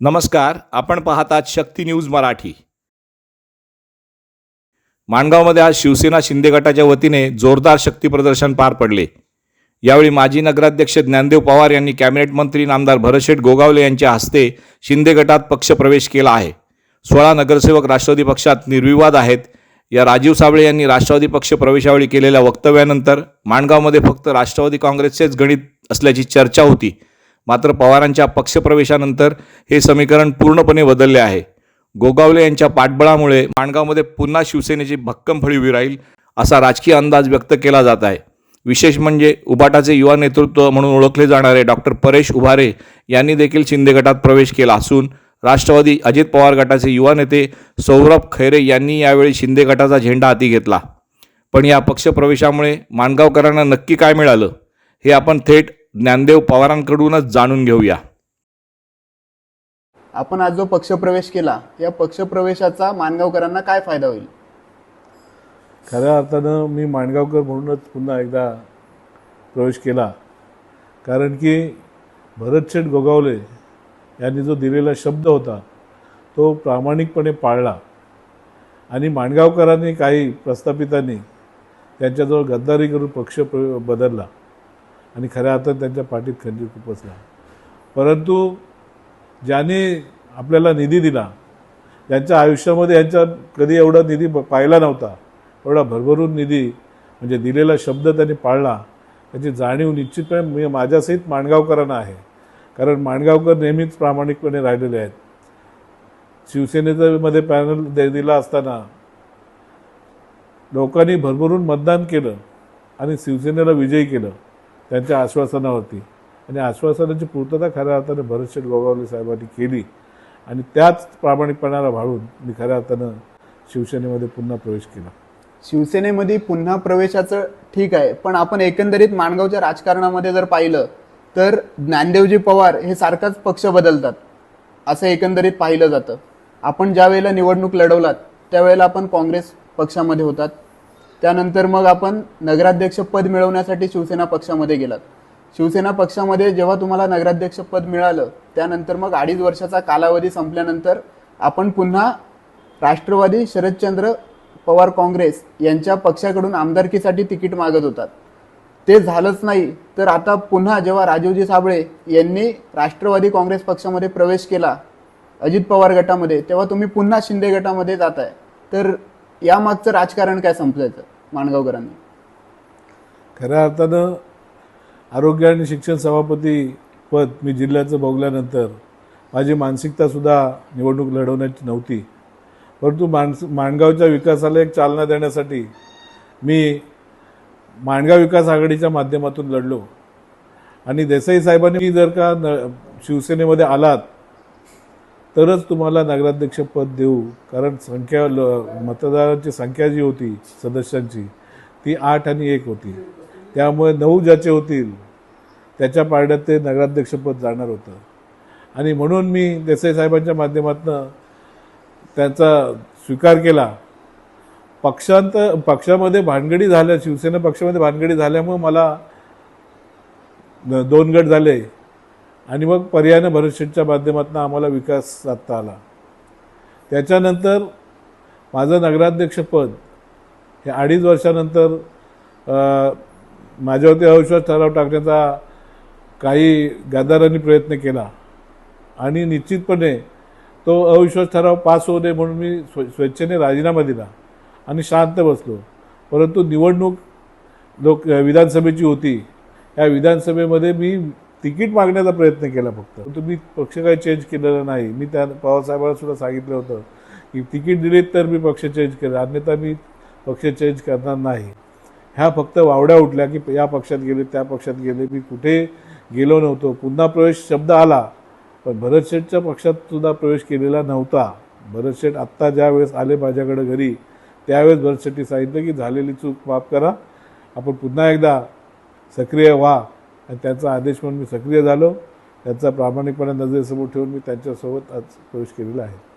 नमस्कार आपण पाहतात शक्ती न्यूज मराठी. माणगावमध्ये आज शिवसेना शिंदे गटाच्या वतीने जोरदार शक्ती प्रदर्शन पार पडले. यावेळी माजी नगराध्यक्ष ज्ञानदेव पवार यांनी कॅबिनेट मंत्री नामदार भरतशेठ गोगावले यांच्या हस्ते शिंदे गटात पक्षप्रवेश केला आहे. सोळा नगरसेवक राष्ट्रवादी पक्षात निर्विवाद आहेत. या राजीव साबळे यांनी राष्ट्रवादी पक्ष प्रवेशावेळी केलेल्या वक्तव्यानंतर माणगावमध्ये फक्त राष्ट्रवादी काँग्रेसचेच गणित असल्याची चर्चा होती. मात्र पवारांच्या पक्षप्रवेशानंतर हे समीकरण पूर्णपणे बदलले आहे. गोगावले यांच्या पाठबळामुळे माणगावमध्ये पुन्हा शिवसेनेची भक्कम फळी उभी राहील असा राजकीय अंदाज व्यक्त केला जात आहे. विशेष म्हणजे उबाटाचे युवा नेतृत्व म्हणून ओळखले जाणारे डॉक्टर परेश उभारे यांनी देखील शिंदे गटात प्रवेश केला असून राष्ट्रवादी अजित पवार गटाचे युवा नेते सौरभ खैरे यांनी यावेळी शिंदे गटाचा झेंडा हाती घेतला. पण या पक्षप्रवेशामुळे माणगावकरांना नक्की काय मिळालं हे आपण थेट ज्ञानदेव पवारांकडूनच जाणून घेऊया. आपण आज जो पक्षप्रवेश केला या पक्षप्रवेशाचा मानगावकरांना काय फायदा होईल? खऱ्या अर्थानं मी माणगावकर म्हणूनच पुन्हा एकदा प्रवेश केला. कारण की भरतशेठ गोगावले यांनी जो दिलेला शब्द होता तो प्रामाणिकपणे पाळला. आणि माणगावकरांनी काही प्रस्थापितांनी त्यांच्याजवळ गद्दारी करून पक्ष प्र- बदलला. आणि खऱ्या अर्थात त्यांच्या पाठीत खंजीर खुपसला परंतु ज्याने आपल्याला निधी दिला यांच्या आयुष्यामध्ये यांच्या कधी एवढा निधी पाहिला नव्हता एवढा भरभरून निधी म्हणजे दिलेला शब्द त्यांनी पाळला त्याची जाणीव निश्चितपणे मी माझ्यासहित माणगावकरांना आहे. कारण माणगावकर नेहमीच प्रामाणिकपणे राहिलेले आहेत. शिवसेनेचं मध्ये पॅनल दे दिला असताना लोकांनी भरभरून मतदान केलं आणि शिवसेनेला विजयी केलं. त्यांच्या आश्वासनावरती आणि आश्वासनाची पूर्तता खऱ्या अर्थाने भरतशेठ गोगावले साहेबांनी केली. आणि त्याच प्रामाणिकपणाला भाळून मी खऱ्या अर्थानं शिवसेनेमध्ये पुन्हा प्रवेश केला. शिवसेनेमध्ये पुन्हा प्रवेशाचं ठीक आहे. पण आपण एकंदरीत माणगावच्या राजकारणामध्ये जर पाहिलं तर ज्ञानदेवजी पवार हे सारखाच पक्ष बदलतात असं एकंदरीत पाहिलं जातं. आपण ज्या वेळेला निवडणूक लढवलात त्यावेळेला आपण काँग्रेस पक्षामध्ये होतात. त्यानंतर मग आपण नगराध्यक्ष पद मिळवण्यासाठी शिवसेना पक्षामध्ये गेलात. शिवसेना पक्षामध्ये जेव्हा तुम्हाला नगराध्यक्ष पद मिळालं त्यानंतर मग अडीच वर्षाचा कालावधी संपल्यानंतर आपण पुन्हा राष्ट्रवादी शरदचंद्र पवार काँग्रेस यांच्या पक्षाकडून आमदारकीसाठी तिकीट मागत होतात. ते झालंच नाही. तर आता पुन्हा जेव्हा राजीवजी साबळे यांनी राष्ट्रवादी काँग्रेस पक्षामध्ये प्रवेश केला अजित पवार गटामध्ये तेव्हा तुम्ही पुन्हा शिंदे गटामध्ये जात आहे तर यामागचं राजकारण काय संपवायचं माणगावकरांनी? खऱ्या अर्थानं आरोग्य आणि शिक्षण सभापती पद मी जिल्ह्याचं भोगल्यानंतर माझी मानसिकतासुद्धा निवडणूक लढवण्याची नव्हती. परंतु माणस माणगावच्या विकासाला एक चालना देण्यासाठी मी माणगाव विकास आघाडीच्या माध्यमातून लढलो. आणि देसाई साहेबांनी जर का न शिवसेनेमध्ये आलात तरच तुम्हाला नगराध्यक्ष पद देऊ. कारण संख्या ल मतदारांची संख्या जी होती सदस्यांची ती आठ आणि एक होती. त्यामुळे नऊ ज्याचे होतील त्याच्या पारड्यात ते नगराध्यक्षपद जाणार होतं. आणि म्हणून मी देसाई साहेबांच्या माध्यमातून त्यांचा स्वीकार केला. पक्षांत पक्षामध्ये भानगडी झाल्या शिवसेना पक्षामध्ये भानगडी झाल्यामुळे मला दोन गट झाले. आणि मग पर्यायानं भरतशेठच्या माध्यमातून आम्हाला विकास साधता आला. त्याच्यानंतर माझं नगराध्यक्षपद हे अडीच वर्षानंतर माझ्यावरती अविश्वास ठराव टाकण्याचा काही गद्दारांनी प्रयत्न केला. आणि निश्चितपणे तो अविश्वास ठराव पास होऊ नये म्हणून मी स्व स्वेच्छेने राजीनामा दिला आणि शांत बसलो. परंतु निवडणूक लोक विधानसभेची होती. या विधानसभेमध्ये मी तिकीट मागण्याचा प्रयत्न केला फक्त. तुम्ही पक्ष काही चेंज केलेला नाही. मी त्या पवारसाहेबांना सुद्धा सांगितलं होतं की तिकीट दिलीत तर मी पक्ष चेंज केलं अन्यथा मी पक्ष चेंज करणार नाही. ह्या फक्त वावड्या उठल्या की या पक्षात गेले त्या पक्षात गेले. मी कुठे गेलो नव्हतो. पुन्हा प्रवेश शब्द आला. पण भरतशेठच्या पक्षात सुद्धा प्रवेश केलेला नव्हता. भरतशेठ आत्ता ज्या वेळेस आले माझ्याकडे घरी त्यावेळेस भरतशेट्टी सांगितलं की झालेली चूक माफ करा. आपण पुन्हा एकदा सक्रिय व्हा. आणि त्यांचा आदेश म्हणून मी सक्रिय झालो. त्यांचा प्रामाणिकपणे नजरेसमोर ठेवून मी त्यांच्यासोबत आज प्रवेश केलेला आहे.